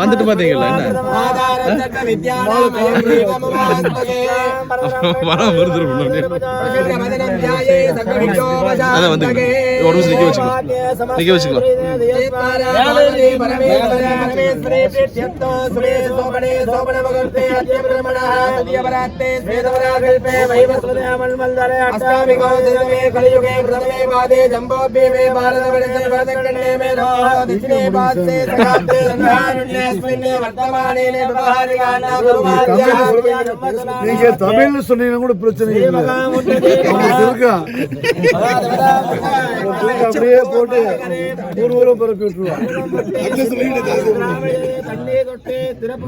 வந்துட்டு பாத்தீங்களா என்ன. மரம் வருது ஒரு நிமிஷம் நிக்க வச்சுக்கோ நிக்க வச்சுக்கோ நீங்க தமிழ்னு சொன்னீங்கன்னா கூட பிரச்சனை இல்லை இருக்கா உங்களுக்கு அப்படியே போட்டு ஊர் ஊரம் பரப்பி விட்டுருவான்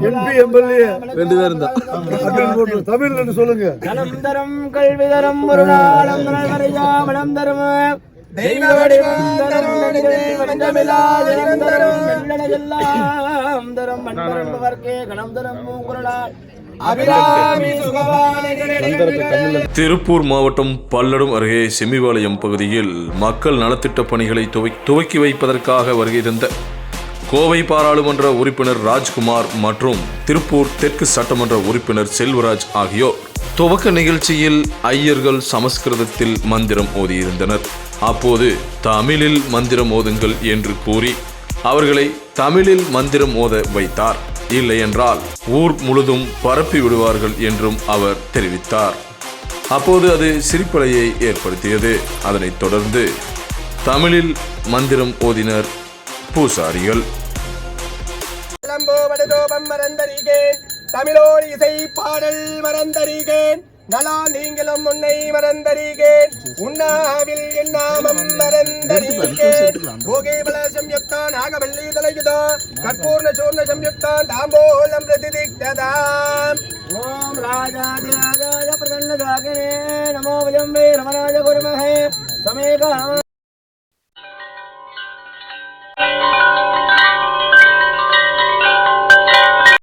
எம்பி எம்எல்ஏ ரெண்டு பேரும் தான் அப்படின்னு போட்டு தமிழ்ல சொல்லுங்க கலம் தரும் கல்வி தரும் ஒரு நாளும் மறையாமலம் தரும் தெய்வ வடிவம் தரும் வஞ்சமில்லாதிரம் தரும் திருப்பூர் மாவட்டம் பல்லடம் அருகே செம்மிபாளையம் பகுதியில் மக்கள் நலத்திட்ட பணிகளை துவக்- துவக்கி வைப்பதற்காக வருகை தந்த கோவை பாராளுமன்ற உறுப்பினர் ராஜ்குமார் மற்றும் திருப்பூர் தெற்கு சட்டமன்ற உறுப்பினர் செல்வராஜ் ஆகியோர் துவக்க நிகழ்ச்சியில் ஐயர்கள் சமஸ்கிருதத்தில் மந்திரம் ஓதியிருந்தனர். அப்போது தமிழில் மந்திரம் ஓதுங்கள் என்று கூறி அவர்களை தமிழில் மந்திரம் ஓத வைத்தார். இல்லையென்றால் ஊர் முழுதும் பரப்பி விடுவார்கள் என்றும் அவர் தெரிவித்தார். அப்போது அது சிரிப்பலையை ஏற்படுத்தியது. அதனைத் தொடர்ந்து தமிழில் மந்திரம் ஓதினர் பூசாரிகள். தமிழோடு இசை பாடல் மறந்தறிகேன். நலா நீங்களும் உன்னை மறந்தறிகேன். உண்ணாவில் என்ன நாமம் மறந்தறிகேன் போகே பல சம்யுக்தான் நாகவல்லி தலையுதோ கற்பூர்ண சூர்ண சம்யுக்தான் தாம்போலம் பிரதிதிக்ததாம் ஓம் ராஜாதிராஜாய பிரசன்னதாகினே